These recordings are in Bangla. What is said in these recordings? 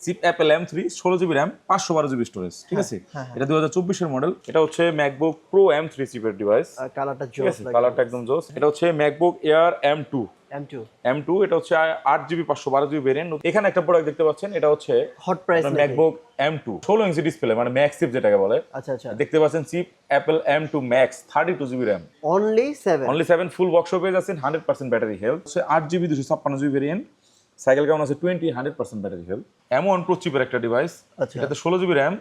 চিপ অ্যাপেল এম থ্রি ষোলো জিবি র্যাম পাঁচশো বারো জিবি স্টোরেজ ঠিক আছে? হ্যাঁ, হ্যাঁ। এটা দু হাজার চব্বিশের মডেল এটা হচ্ছে ম্যাকবুক প্রো এম থ্রি চিপের ডিভাইস কালারটা জোস কালারটা একদম জোস এটা হচ্ছে MacBook Air M two M2 M two এটা হচ্ছে আট জিবি পাঁচশো বারো জিবি ভেরিয়েন্ট এখানে একটা প্রোডাক্ট দেখতে পাচ্ছেন এটা হচ্ছে hot price MacBook M two ষোলো ইঞ্চি ডিসপ্লে মানে ম্যাক্স চিপ যেটাকে বলে। আচ্ছা আচ্ছা। দেখতে পাচ্ছেন chip Apple M two max thirty two GB RAM only 7 only seven full box পেয়ে যাচ্ছেন হান্ড্রেড পার্সেন্ট ব্যাটারি হেলথ আট জিবি দুশো ছাপ্পান্ন জিবি ভেরিয়েন্ট সাইকেল কেমন আছে? Twenty hundred percent battery health এমন প্রো চিপের একটা ডিভাইস আচ্ছা। এটাতে ষোলো জিবি র্যাম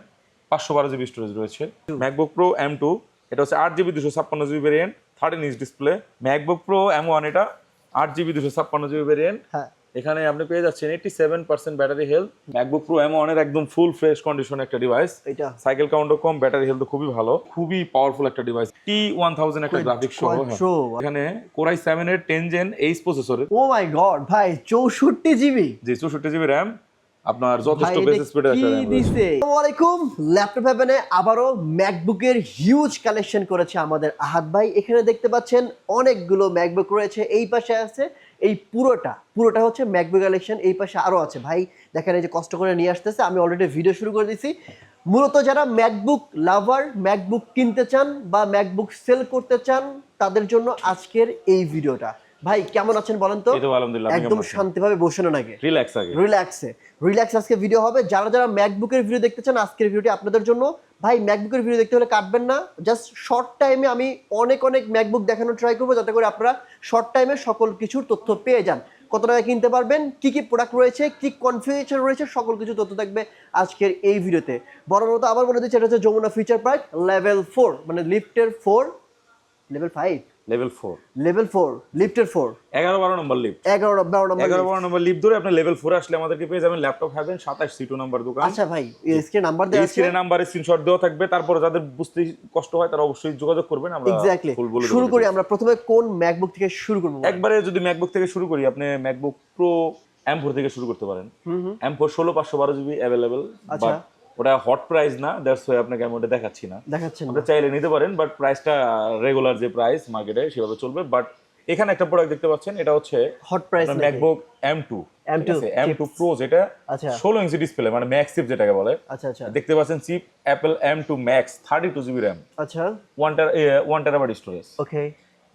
পাঁচশো বারো জিবি স্টোরেজ রয়েছে। ম্যাকবুক প্রো এম টু এটা হচ্ছে আট জিবি দুশো ছাপ্পান্ন GB variant thirteen inch display MacBook Pro M one এটা আট জিবি দুশো ছাপ্পান্ন জিবি ভেরিয়েন্ট হ্যাঁ। এখানে আপনি পেয়ে যাচ্ছেন eighty seven percent battery health MacBook Pro M ওয়ানের একদম ফুল ফ্রেশ কন্ডিশন একটা ডিভাইস এটা সাইকেল কাউন্টও কম ব্যাটারি হেলথ খুবই ভালো। খুবই পাওয়ারফুল একটা ডিভাইস টি ওয়ান থাউজেন্ড একটা গ্রাফিক্স হ্যাঁ। এখানে কোরাই সেভেন এর টেন জেন এইচ প্রসেসরের ও মাই গড ভাই 64 জিবি যে চৌষট্টি জিবি র্যাম আপনার যথেষ্ট বেস এটা স্পিডের কি। দিছে? আসসালামু আলাইকুম ল্যাপটপ হ্যাভেনে আবারও ম্যাকবুকের হিউজ কালেকশন করেছে আমাদের আহাদ ভাই। এখানে দেখতে পাচ্ছেন অনেকগুলো ম্যাকবুক রয়েছে। এই পাশে আছে এই পুরোটা পুরোটা হচ্ছে ম্যাকবুক কালেকশন এই পাশে আরও আছে। ভাই, দেখেন এই যে কষ্ট করে নিয়ে আসতেছে, আমি অলরেডি ভিডিও শুরু করে দিছি। মূলত যারা ম্যাকবুক লাভার ম্যাকবুক কিনতে চান বা ম্যাকবুক সেল করতে চান, তাদের জন্য আজকের এই ভিডিওটা ভাই কেমন আছেন বলেন তো? আলহামদুলিল্লাহ একদম? শান্তিভাবে বসে নেন আগে। রিল্যাক্স আগে। রিল্যাক্সে রিল্যাক্স আজকে ভিডিও হবে। যারা যারা ম্যাকবুকের ভিডিও দেখতে চান আজকের ভিডিওটি আপনাদের জন্য। ভাই ম্যাকবুকের ভিডিও দেখতে হলে কাটবেন না। জাস্ট শর্ট টাইমে আমি অনেক অনেক ম্যাকবুক দেখানোর ট্রাই করব যাতে করে আপনারা শর্ট টাইমে সকল কিছুর তথ্য পেয়ে যান। কত টাকা কিনতে পারবেন? কি কি প্রোডাক্ট রয়েছে? কি কনফিগারেশন রয়েছে? সকল কিছু তথ্য থাকবে আজকের এই ভিডিওতে বড় মতো আবার বলে দিচ্ছি এটা হচ্ছে Jamuna feature park level four মানে লিফটের four level five level four level four লিফটের ফোর এগারো বারো নম্বর লিফট এগারো বারো নম্বর এগারো lift। বারো নম্বর লিফট ধরে আপনি লেভেল ফোর আসলে আমাদেরকে পেয়ে যাবেন ল্যাপটপ হ্যাভেন সাতাশ সিটু নাম্বার দোকান। আচ্ছা ভাই স্ক্রিন নাম্বার দেওয়া আছে। স্ক্রিনে নাম্বারে স্ক্রিনশট দেওয়া থাকবে তারপর যাদের বুঝতে কষ্ট হয় তারা অবশ্যই যোগাযোগ করবেন আমরা এক্স্যাক্টলি শুরু করি আমরা প্রথমে কোন ম্যাকবুক থেকে শুরু করব? একবারে যদি ম্যাকবুক থেকে শুরু করি আপনি ম্যাকবুক প্রো এম ফোর থেকে শুরু করতে পারেন। এম ফোর ষোলো পাঁচশো বারো জিবি অ্যাভেলেবেল আচ্ছা। ওটা হট প্রাইস না দ্যাটস ওয়াই আপনাকে আমি ওটা দেখাচ্ছি না। দেখাচ্ছেন না। আপনি চাইলে নিতে পারেন বাট প্রাইসটা রেগুলার যে প্রাইস মার্কেটে সেভাবে চলবে বাট এখানে একটা প্রোডাক্ট দেখতে পাচ্ছেন এটা হচ্ছে hot price MacBook M two M2 M two pro যেটা আচ্ছা। ষোলো ইঞ্চি ডিসপ্লে মানে ম্যাক্স চিপ যেটাকে বলে। আচ্ছা আচ্ছা। দেখতে পাচ্ছেন chip Apple M two max thirty two GB RAM আচ্ছা one one terabyte storage okay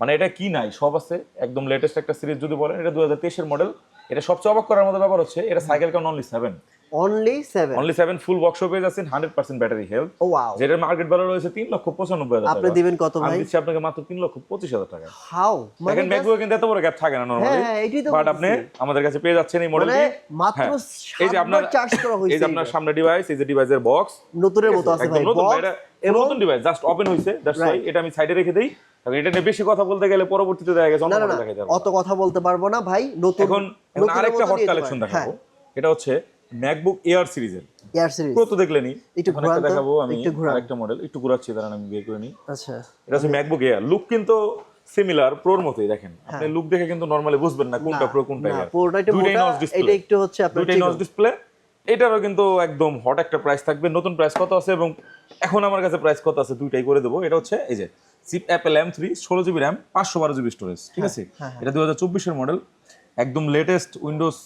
মানে এটা কি নাই সব আছে একদম লেটেস্ট একটা সিরিজ যদি বলেন এটা দু হাজার তেইশের মডেল এটা সবচেয়ে অবাক করার মতো ব্যাপার হচ্ছে এটা cycle count only seven only only full box পেয়ে যাচ্ছেন hundred percent battery health wow যেটার মার্কেট ভ্যালু রয়েছে তিন লক্ষ পঁচানব্বই হাজার আপনি দিবেন কত আমি ভাই? দিচ্ছি আপনাকে মাত্র লক্ষ পঁচিশ হাজার টাকা। হাউ মানে কিন্তু এত বড় গ্যাপ থাকে না নরমালি হ্যাঁ, এটাই তো বাট আপনি আমাদের কাছে পেয়ে যাচ্ছেন এই মানে মডেলটি মাত্র হ্যাঁ। এই যে আপনার চার্জ করা এই যে আপনার সামনে ডিভাইস এই যে ডিভাইসের বক্স নতুনের মতো আছে ভাই এবং নতুন ডিভাইস জাস্ট ওপেন হইছে দ্যাটস ওয়াই এটা আমি সাইডে রেখে দেই। কারণ এটা নিয়ে বেশি কথা বলতে গেলে পরবর্তীতে দেখা গেছে অন্য কথা দেখা যাবে অত কথা বলতে পারব না ভাই নতুন এখন আরেকটা হট কালেকশন। দেখাবো। হ্যাঁ। এটা হচ্ছে ম্যাকবুক এয়ার সিরিজের এয়ার সিরিজ প্রো তো দেখলেনি একটু একটা দেখাবো আমি একটু ঘুরান। আরেকটা মডেল একটু ঘুরাচ্ছি দাঁড়ান আমি বের করে নিই। আচ্ছা। এটা হচ্ছে ম্যাকবুক এয়ার লুক কিন্তু সিমিলার প্রোর মতোই দেখেন। আপনি লুক দেখে কিন্তু নরমালি বুঝবেন না কোনটা প্রো কোনটা হ্যাঁ। না এয়ার একটু দুইটাই নচ ডিসপ্লে এটা একটু হচ্ছে আপনার দুইটাই নচ ডিসপ্লে এটারও কিন্তু একদম হট একটা প্রাইস থাকবে। নতুন প্রাইস কত আছে এবং এখন আমার কাছে প্রাইস কত আছে দুইটাই করে দেবো। এটা হচ্ছে এই যে চিপ অ্যাপেল এম থ্রি ষোলো জিবি র্যাম পাঁচশো বারো জিবি স্টোরেজ ঠিক আছে? হ্যাঁ, এটা দু হাজার চব্বিশের মডেল একদম লেটেস্ট উইন্ডোজ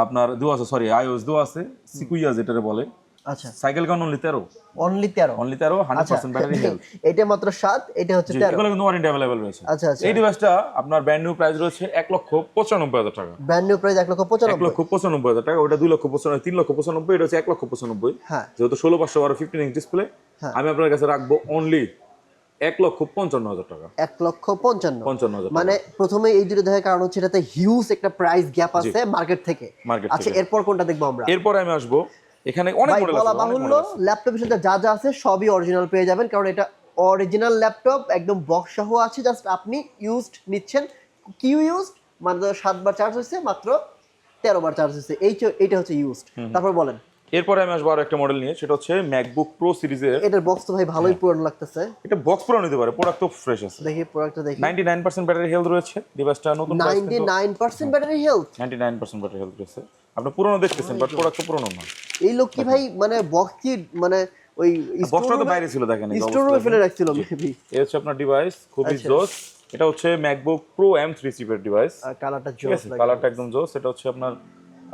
আপনার দেওয়া আছে সরি আইওএস দেওয়া আছে সিকুইয়া যেটারে বলে। আচ্ছা। সাইকেল কাউন্ট অনলি তেরো। অনলি তেরো। অনলি তেরো হান্ড্রেড পার্সেন্ট ব্যাটারি হেলথ এটা মাত্র সাত এটা হচ্ছে তেরো। এগুলো কিন্তু ওয়ারেন্টি রয়েছে। আচ্ছা আচ্ছা। এই ডিভাইসটা আপনার ব্র্যান্ড নিউ প্রাইস রয়েছে এক লক্ষ পঁচানব্বই হাজার টাকা। ব্র্যান্ড নিউ প্রাইস এক লক্ষ এক পঁচানব্বই লক্ষ পঁচানব্বই। হাজার টাকা ওটা দুই লক্ষ পঁচানব্বই তিন লক্ষ পঁচানব্বই এটা হচ্ছে এক লক্ষ পঁচানব্বই। হ্যাঁ। যেহেতু ষোলো পাঁচশো বারো ফিফটিন ইঞ্চ ডিসপ্লে। আমি আপনার কাছে রাখব অনলি এক লক্ষ পঞ্চান্ন হাজার টাকা। এক লক্ষ পঞ্চান্ন। পঞ্চান্ন হাজার মানে প্রথমে এই দুটো দেখার কারণ হচ্ছে এটাতে হিউজ একটা প্রাইস গ্যাপ আছে মার্কেট থেকে। আচ্ছা এরপর কোনটা দেখব আমরা? এরপরে আমি আসব। এখানে অনেক মডেল আছে বাহুল্য ল্যাপটপের সাথে যা যা আছে সবই অরিজিনাল পেয়ে যাবেন কারণ এটা অরিজিনাল ল্যাপটপ একদম বক্স সহ আছে জাস্ট আপনি ইউজড নিচ্ছেন। কিউ ইউজড মাত্র সাতবার চার্জ হয়েছে মাত্র তেরো বার চার্জ হয়েছে। এই এইটা হচ্ছে ইউজড তারপর বলেন। এরপরে আমি আসব আরও একটা মডেল নিয়ে সেটা হচ্ছে ম্যাকবুক প্রো সিরিজের এটার বক্স তো ভাই হ্যাঁ। ভালোই পুরানো লাগতেছে। এটা বক্স পুরো নিতে পারে প্রোডাক্ট তো ফ্রেশ আছে। দেখি প্রোডাক্টটা দেখি। Ninety nine percent battery health রয়েছে ডিভাইসটা নতুন ninety nine percent battery health ninety nine percent battery health রয়েছে। আপনি পুরোনো দেখতেছেন বাট প্রোডাক্ট তো পুরোনো না। এই লোক কি ভাই মানে বক্স কি মানে ওই বক্সটা তো বাইরে ছিল দেখেন স্টোর রুমে ফেলে রাখছিল মেবি এই হচ্ছে আপনার ডিভাইস খুবই আচ্ছা। জোস। এটা হচ্ছে ম্যাকবুক প্রো এম থ্রি চিপের ডিভাইস কালারটা জোস কালারটা একদম জোস। এটা হচ্ছে আপনার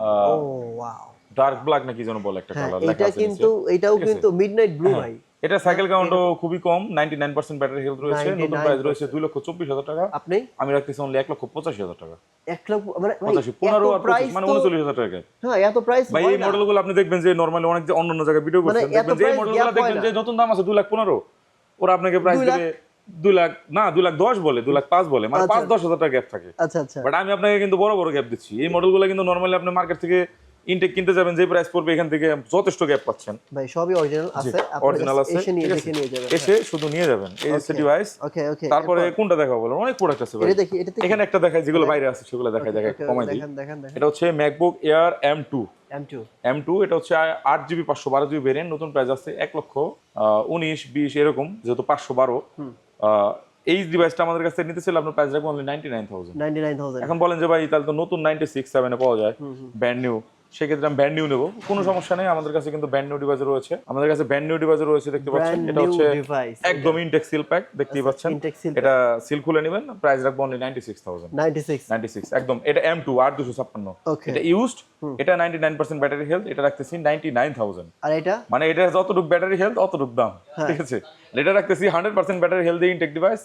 ও ওয়াও ডার্ক ব্ল্যাক না কি যেন বলে একটা হ্যাঁ কালার এটা কিন্তু এটাও কিন্তু মিডনাইট ব্লু হ্যাঁ। ভাই। এটা সাইকেল কাউন্টও খুবই কম 99% ব্যাটারি হেলথ রয়েছে নতুন প্রাইস রয়েছে 2 লক্ষ 24 হাজার টাকা। আপনি? আমি রাখতেছি অনলি 1 লক্ষ 85 হাজার টাকা। এক লক্ষ মানে 85 15 আর 25 মানে 39 হাজার টাকা হ্যাঁ এত প্রাইস ভাই এই মডেলগুলো আপনি দেখবেন যে নরমালি অনেক যে অন্য অন্য জায়গায় ভিডিও মানে করছেন দেখবেন যে এই মডেলগুলো দেখবেন যে নতুন দাম আছে 2 লাখ 15 ওরা আপনাকে প্রাইস দুই লাখ? দেবে 2 লাখ না 2 লাখ 10 বলে 2 লাখ পাঁচ বলে মানে পাঁচ দশ হাজার টাকা গ্যাপ থাকে। আচ্ছা আচ্ছা। বাট আমি আপনাকে কিন্তু বড় বড় গ্যাপ দিচ্ছি। এই মডেলগুলো কিন্তু নরমালি আপনি মার্কেট থেকে ইনটেক কিনতে যাবেন যে প্রাইস পড়বে এখান থেকে যথেষ্ট গ্যাপ পাচ্ছেন। ভাই সবই অরিজিনাল আছে অরিজিনাল আছে। এসে নিয়ে দেখে নিয়ে যাবেন এসে শুধু নিয়ে যাবেন। এই হচ্ছে ডিভাইস ওকে ওকে তারপরে কোনটা দেখাবো বলেন? অনেক প্রোডাক্ট আছে ভাই। দেখি এটা এখানে একটা দেখাই যেগুলো বাইরে আছে সেগুলো দেখাই দেখাই কমাই দিই। দেখেন দেখেন দেখেন। এটা হচ্ছে MacBook Air M two M2 এটা হচ্ছে আট জিবি পাঁচশো বারো জিবি ভেরিয়েন্ট নতুন প্রাইস আছে এক লক্ষ আহ, উনিশ বিশ এরকম যেহেতু পাঁচশো বারো। এই ডিভাইসটা আমাদের কাছে নিতে ছিল আপনার প্রাইস রাখব অনলি নাইনটি নাইন থাউজেন্ড 99000 এখন বলেন যে ভাই তাহলে তো নতুন নাইনটি সিক্স সেভেনে পাওয়া যায়। ব্যান্ড নিউ সেক্ষেত্রে আমি ব্যান্ড নিউ নেব। কোনো সমস্যা নেই আমাদের কাছে কিন্তু ব্যান্ড নিউ ডিভাইস রয়েছে। আমাদের কাছে ব্যান্ড নিউ ডিভাইস রয়েছে দেখতে পাচ্ছেন? এটা হচ্ছে একদম ইনটেক সিল প্যাক দেখতেই পাচ্ছেন? এটা সিল খুলে নেবেন প্রাইস রাখব only ninety six thousand 96 ninety six একদম। এটা এম টু আট দুশো ছাপ্পান্ন। এটা ইউজড এটা ninety nine percent battery health এটা রাখতেছি নাইনটি নাইন থাউজেন্ড আর এটা? মানে এটা যতটুকু ব্যাটারি হেলথ অতটুকু দাম হ্যাঁ। ঠিক আছে? আর এটা রাখতেছি hundred percent battery health intact device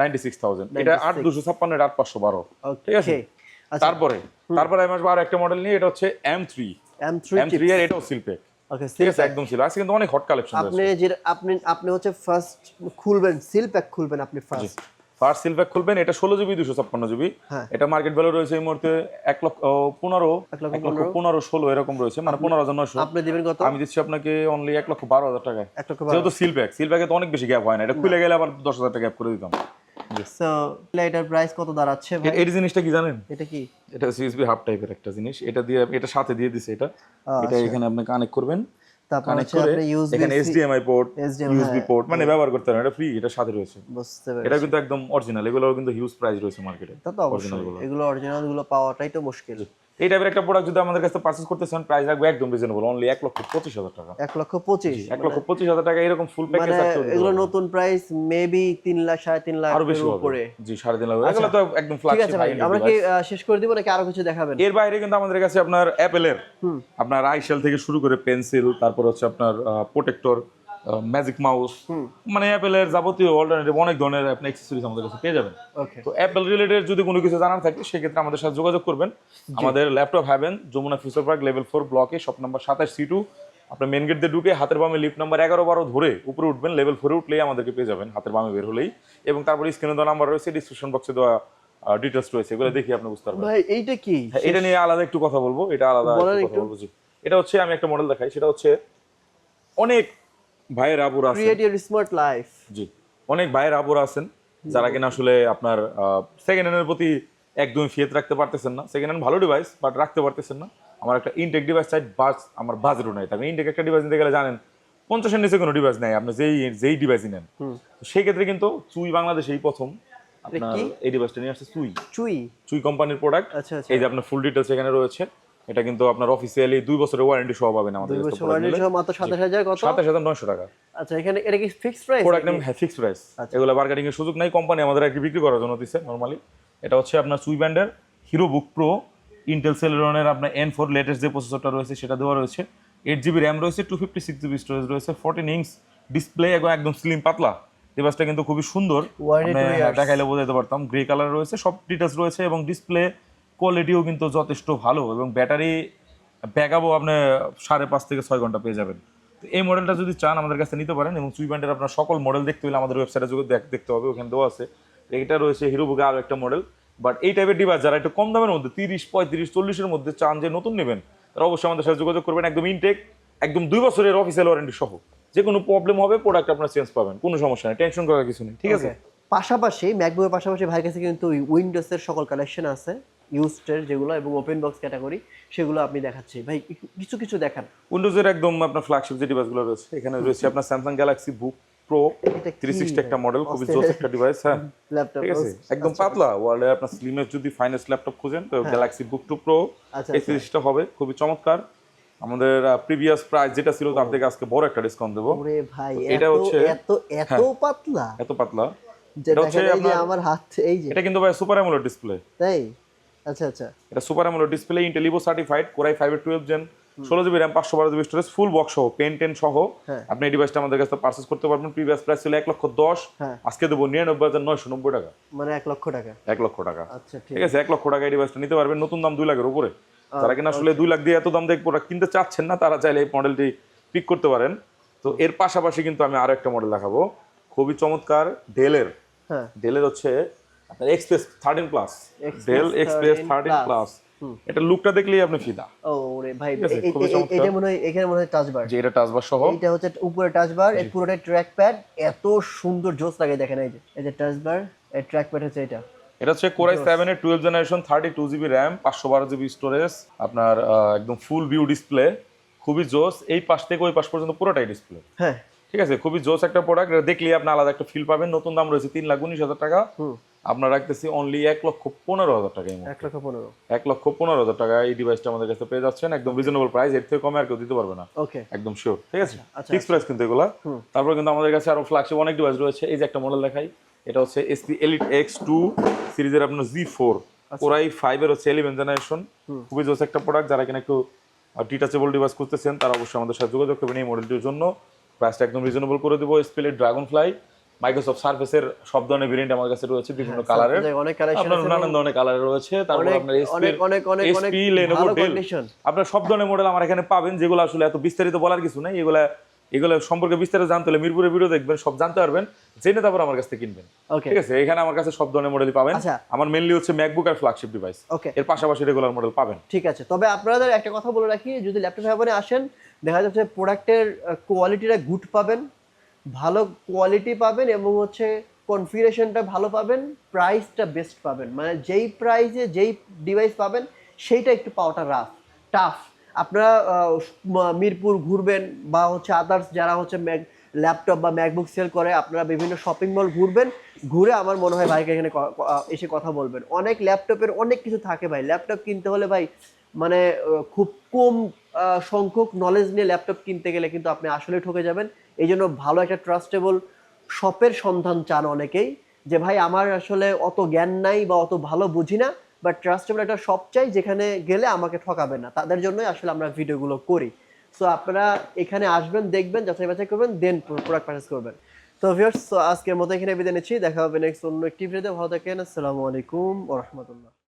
ninety six thousand এটা আট দুশো ছাপ্পান্ন আট পাঁচশো বারো। ঠিক আছে. আচ্ছা তারপরে তারপরে আমি আসব আর একটা মডেল নিয়ে এটা হচ্ছে M three M3 M three এর এটাও সিলপেক ওকে ঠিক আছে? একদম ছিল আজকে কিন্তু অনেক হট কালেকশন আপনি যে আপনি আপনি হচ্ছে ফার্স্ট খুলবেন সিল প্যাক খুলবেন আপনি ফার্স্ট ফার্স্ট সিলপ্যাক খুলবেন এটা ষোলো জিবি দুশো ছাপ্পান্ন জিবি হ্যাঁ। এটা মার্কেট ভ্যালু রয়েছে এই মুহূর্তে এক লক্ষ পনেরো এক লক্ষ পনেরো। ষোলো এরকম রয়েছে। মানে পনেরো হাজার নয়শো। আপনি দিবেন কত? আমি দিচ্ছি আপনাকে অনলি এক লক্ষ বারো হাজার টাকায়। এক লক্ষ বারো। যেহেতু সিল প্যাক সিল প্যাকে তো অনেক বেশি গ্যাপ হয় না। এটা খুলে গেলে আবার দশ হাজার টাকা গ্যাপ করে দিতাম। সো এটার প্রাইস কত দাঁড়াচ্ছে এই জিনিসটা কি জানেন? এটা কি? এটা সিএসবি হাফ টাইপের একটা জিনিস। এটা দিয়ে এটা সাথে দিয়ে দিছে এটা। আচ্ছা। এটা এখানে আপনি কানেক্ট করবেন। তারপর এখানে এইচডিএমআই পোর্ট ইউএসবি পোর্ট মানে ব্যবহার করতে পারেন। এটা ফ্রি এটা সাথে রয়েছে। বুঝতে এটা কিন্তু একদম অরিজিনাল এগুলোর কিন্তু হিউজ প্রাইস রয়েছে মার্কেটে তা তো অবশ্যই। এগুলো অরিজিনালগুলো পাওয়াটাই তো মুশকিল। এই টাইপের একটা প্রোডাক্ট যদি আমাদের কাছে পারচেস করতে চান প্রাইস রাখবে একদম রিজনেবল অনলি এক লক্ষ পঁচিশ হাজার টাকা। এক লক্ষ পঁচিশ এক লক্ষ পঁচিশ হাজার টাকা এরকম ফুল প্যাকেজ মানে এগুলো নতুন প্রাইস মেবি তিন লাখ সাড়ে তিন লাখ আরও বেশি উপরে। জি সাড়ে তিন লাখ। এগুলো তো একদম ঠিক ফ্ল্যাগশিপ আছে আমরা কি শেষ করে দিব নাকি আরও কিছু দেখাবেন? এর বাইরে কিন্তু আমাদের কাছে আপনার অ্যাপেলের আপনার আইশেল থেকে শুরু করে পেন্সিল তারপর হচ্ছে আপনার প্রোটেক্টর ম্যাজিক মাউস মানে অ্যাপেলের যাবতীয় অল্টারনেটিভ অনেক ধরনের আপনি অ্যাক্সেসরিজ আমাদের কাছে পেয়ে যাবেন। তো অ্যাপেল রিলেটেড যদি কোনো কিছু জানার থাকে সেক্ষেত্রে আমাদের সাথে যোগাযোগ করবেন। আমাদের laptop haven Jamuna future park level four ব্লকে শপ নাম্বার সাতাশ সি টু আপনার মেন গেট দিয়ে ঢুকে হাতের বামে লিফট নাম্বার এগারো বারো ধরে উপরে উঠবেন লেভেল ফোরে উঠলেই আমাদেরকে পেয়ে যাবেন হাতের বামে বের হলেই। এবং তারপরে স্ক্রিনে দেওয়া নাম্বার রয়েছে ডিসক্রিপশন বক্সে দেওয়া ডিটেলস রয়েছে এগুলো দেখি আপনি বুঝতে পারবেন। ভাই এইটা কি? হ্যাঁ, এটা নিয়ে আলাদা একটু কথা বলব এটা আলাদা কথা বলব এটা হচ্ছে আমি একটা মডেল দেখাই সেটা হচ্ছে অনেক ভাইয়ের আবুর আছে ক্রিয়েট ইউর স্মার্ট লাইফ জি। অনেক ভাইয়ের আবুর আছেন যারা কিনা আসলে আপনার সেকেন্ড হ্যান্ডের প্রতি একদমই ফিয়েত রাখতে পারতেছেন না। সেকেন্ড হ্যান্ড ভালো ডিভাইস বাট রাখতে পারতেছেন না। আমার একটা ইনটেক ডিভাইস চাই বাস আমার বাজেটও নাই তাই ইনটেক একটা ডিভাইস নিতে গেলে জানেন পঞ্চাশের নিচে কোনো ডিভাইস নেই আপনি যেই যেই ডিভাইসই নেন। সেই ক্ষেত্রে কিন্তু চুই বাংলাদেশে এই প্রথম আপনার? এই ডিভাইসটা নিয়ে আসছে চুই। চুই? চুই কোম্পানির প্রোডাক্ট আচ্ছা আচ্ছা। এই যে আপনার ফুল ডিটেলস এখানে রয়েছে। এটা কিন্তু আপনার অফিসিয়ালি দুই বছরের ওয়ারেন্টি সহ পাবেন আমাদের দুই কাছে বছর ওয়ারেন্টি সহ মাত্র সাতাশ হাজার কত? সাতাশ হাজার নয়শো টাকা। আচ্ছা এখানে এটা কি ফিক্সড প্রাইস প্রোডাক্ট নেম হ্যাঁ ফিক্সড প্রাইস। এগুলো বার্গেনিং এর সুযোগ নাই কোম্পানি আমাদের আর বিক্রি করার জন্য দিচ্ছে নরমালি এটা হচ্ছে আপনার সুই ব্যান্ডের হিরো বুক প্রো ইন্টেল সেলেরনের আপনার এন ফোর লেটেস্ট যে প্রসেসরটা রয়েছে সেটা দেওয়া রয়েছে। এইট জিবি র্যাম রয়েছে two fifty six GB storage রয়েছে ফোরটিন ইঞ্চ ডিসপ্লে এবং একদম স্লিম পাতলা। ডিভাইসটা কিন্তু খুবই সুন্দর। দেখাইলে বোঝাতে পারতাম। গ্রে কালার রয়েছে সব ডিটেলস রয়েছে এবং ডিসপ্লে কোয়ালিটিও কিন্তু যথেষ্ট ভালো এবং ব্যাটারি ব্যাকআপও আপনি সাড়ে পাঁচ থেকে ছয় ঘণ্টা পেয়ে যাবেন। তো এই মডেলটা যদি চান আমাদের কাছে নিতে পারেন এবং সুই ব্যান্ডের আপনার সকল মডেল দেখতে হলে আমাদের ওয়েবসাইটে যোগ দেখ- দেখতে হবে, ওখানে দেওয়া আছে। এটা রয়েছে হিরো বুকে আরও একটা মডেল বাট এই টাইপের ডিভাইস যারা একটু কম দামের মধ্যে, তিরিশ, পঁয়ত্রিশ, চল্লিশের মধ্যে চান যে নতুন নেবেন, তারা অবশ্যই আমাদের সাথে যোগাযোগ করবেন। একদম ইনটেক একদম দুই বছরের অফিসিয়াল ওয়ারেন্টি সহ। যে কোনো প্রবলেম হবে প্রোডাক্ট আপনার চেঞ্জ পাবেন, কোনো সমস্যা নেই টেনশন করার কিছু নেই, ঠিক আছে? পাশাপাশি ম্যাকবুকের পাশাপাশি ভাইয়ের কাছে কিন্তু উইন্ডোজের সকল কালেকশন আছে। ইউজডের যেগুলো এবং ওপেন বক্স ক্যাটাগরি সেগুলো আপনি দেখাচ্ছি। ভাই কিছু কিছু দেখান। উইন্ডোজের একদম আপনার ফ্ল্যাগশিপ যে ডিভাইসগুলো রয়েছে এখানে রয়েছে আপনার Samsung Galaxy Book Pro three sixty একটা মডেল খুবই জোস একটা ডিভাইস হ্যাঁ। ল্যাপটপ ঠিক আছে? একদম পাতলা ওয়ার্ল্ডে আপনার স্লিমের যদি ফাইনেস্ট ল্যাপটপ খুঁজেন তো গ্যালাক্সি বুক টু প্রো আচ্ছা, এই সিরিজটা হবে খুবই চমৎকার। আমাদের প্রিভিয়াস প্রাইস যেটা ছিল তার থেকে আজকে বড় একটা ডিসকাউন্ট দেবো। ওরে ভাই এটা হচ্ছে- হ্যাঁ। এত এত পাতলা? এত পাতলা। যে এটা হচ্ছে আমার হাত এই যে। এটা কিন্তু ভাই সুপার অ্যামোলেড ডিসপ্লে তাই? আচ্ছা আচ্ছা। এটা super AMOLED display Intel Evo certified core i five twelve gen ষোলো জিবি র্যাম পাঁচশো বারো জিবি স্টোরেজ ফুল বক্স সহ পেন টেন সহ। হ্যাঁ। আপনি এই ডিভাইসটা আমাদের কাছে পার্চেস করতে পারবেন। প্রিভিয়াস প্রাইস ছিল এক লক্ষ দশ। হ্যাঁ। আজকে দেবো নিরানব্বই হাজার নয়শো নব্বই টাকা। মানে এক লক্ষ টাকা। এক লক্ষ টাকা। আচ্ছা ঠিক আছে এক লক্ষ টাকা এই ডিভাইসটা নিতে পারবেন। নতুন দাম দুই লাখের উপরে। যারা কিনা আসলে দুই লাখ দিয়ে এত দাম দিয়ে প্রোডাক্ট কিনতে চাচ্ছেন না তারা চাইলে এই মডেলটি পিক করতে পারেন। তো এর পাশাপাশি কিন্তু আমি আরও একটা মডেল দেখাবো। খুবই চমৎকার ডেলের হ্যাঁ। ডেলের হচ্ছে আপনার XPS thirteen plus Dell XPS thirteen. Plus এটা লুকটা দেখলেই আপনি ফিদা। ও রে ভাই এটা মনে হয় এখানে মনে হয় টাচ বার যে এটা টাচবার সহ। এটা হচ্ছে উপরে টাচ বার এর পুরোটাই ট্র্যাক প্যাড এত সুন্দর জোস লাগে দেখেন এই যে এই যে টাচ বার এর ট্র্যাক প্যাড হচ্ছে এটা। এটা হচ্ছে কোরাই সেভেন এর twelve generation thirty two GB RAM পাঁচশো বারো জিবি স্টোরেজ আপনার একদম ফুল ভিউ ডিসপ্লে খুবই জোস। এই পাশ থেকে ওই পাশ পর্যন্ত পুরোটাই ডিসপ্লে হ্যাঁ। ঠিক আছে খুবই জোস একটা প্রোডাক্ট দেখলে আপনি আলাদা একটা ফিল পাবেন। নতুন দাম রয়েছে তিন লাখ উনিশ হাজার টাকা। আপনার রাখতেছি অনলি এক লক্ষ পনেরো হাজার টাকা এক লক্ষ পনেরো। এক লক্ষ পনেরো হাজার টাকা এই ডিভাইসটা আমাদের কাছে পেয়ে যাচ্ছেন। একদম রিজনেবল প্রাইস এর থেকে কমে আর কেউ দিতে পারবে না। ওকে একদম শিওর ঠিক আছে? আচ্ছা, ফিক্স প্রাইস কিন্তু এগুলা। তারপর কিন্তু আমাদের কাছে আরও ফ্ল্যাগশিপ অনেক ডিভাইস রয়েছে। এই যে একটা মডেল দেখাই এটা হচ্ছে S SP Elite X two সিরিজের আপনার জি ফোর ওরাই ফাইভ এর হচ্ছে এলিভেন জেনারেশন খুবই জোস একটা প্রোডাক্ট যারা কিনা একটু ডিটাচেবল ডিভাইস করতেছেন তারা অবশ্যই আমাদের সাথে যোগাযোগ করবেন এই মডেলটির জন্য। প্রাইসটা একদম রিজনেবল করে দেবো স্পেলের ড্রাগন ফ্লাই মাইক্রোসফট সার্ফেসের সব ধরনের ভেরিয়েন্ট আমার কাছে রয়েছে বিভিন্ন কালারের অনেক কালেকশন আপনার নানান ধরনের কালারের রয়েছে তারপরে আপনার অনেক অনেক অনেক অনেক এসপি লেনোভো ডেল আপনার সব ধরনের মডেল আমার এখানে পাবেন যেগুলো আসলে এত বিস্তারিত বলার কিছু নাই এগুলা এগুলো সম্পর্কে বিস্তারিত জানতে হলে মিরপুরের ভিডিও দেখবেন সব জানতে পারবেন জেনে তারপর আমার কাছ থেকে কিনবেন। ওকে ঠিক আছে? এখানে আমার কাছে সব ধরনের মডেলই পাবেন। আচ্ছা। আমার মেনলি হচ্ছে ম্যাকবুক আর ফ্ল্যাগশিপ ডিভাইস এর পাশাপাশি রেগুলার মডেল পাবেন। ঠিক আছে। তবে আপনাদের একটা কথা বলে রাখি যদি ল্যাপটপ ব্যবহারে আসেন দেখা যাচ্ছে প্রোডাক্টের কোয়ালিটিটা গুড পাবেন ভালো কোয়ালিটি পাবেন এবং হচ্ছে কনফিগারেশনটা ভালো পাবেন প্রাইসটা বেস্ট পাবেন। মানে যেই প্রাইসে যেই ডিভাইস পাবেন সেইটা একটু পাওয়াটা রাফ টাফ আপনারা মিরপুর ঘুরবেন বা হচ্ছে আদার্স যারা হচ্ছে ম্যাক ল্যাপটপ বা ম্যাকবুক সেল করে, আপনারা বিভিন্ন শপিং মল ঘুরবেন। ঘুরে আমার মনে হয় ভাইকে এখানে এসে কথা বলবেন। অনেক ল্যাপটপের অনেক কিছু থাকে ভাই। ল্যাপটপ কিনতে হলে ভাই মানে খুব কম সংখ্যক নলেজ নিয়ে ল্যাপটপ কিনতে গেলে কিন্তু আপনি আসলে ঠকে যাবেন। এই জন্য ভালো একটা ট্রাস্টেবল শপের সন্ধান চান অনেকেই। যে ভাই, আমার আসলে অত জ্ঞান নাই বা অত ভালো বুঝি না। বাট ট্রাস্টেবল একটা শপ চাই যেখানে গেলে আমাকে ঠকাবে না। তাদের জন্যই আসলে আমরা ভিডিওগুলো করি। সো আপনারা এখানে আসবেন, দেখবেন, যাচাই বাছাই করবেন দেন প্রোডাক্ট পারচেস করবেন। তো ভিউয়ার্স আজকের মতো এখানে বিদায় নিচ্ছি। দেখা হবে নেক্সট অন্য একটি ভিডিওতে ভালো থাকেন। আসসালামু আলাইকুম ওয়া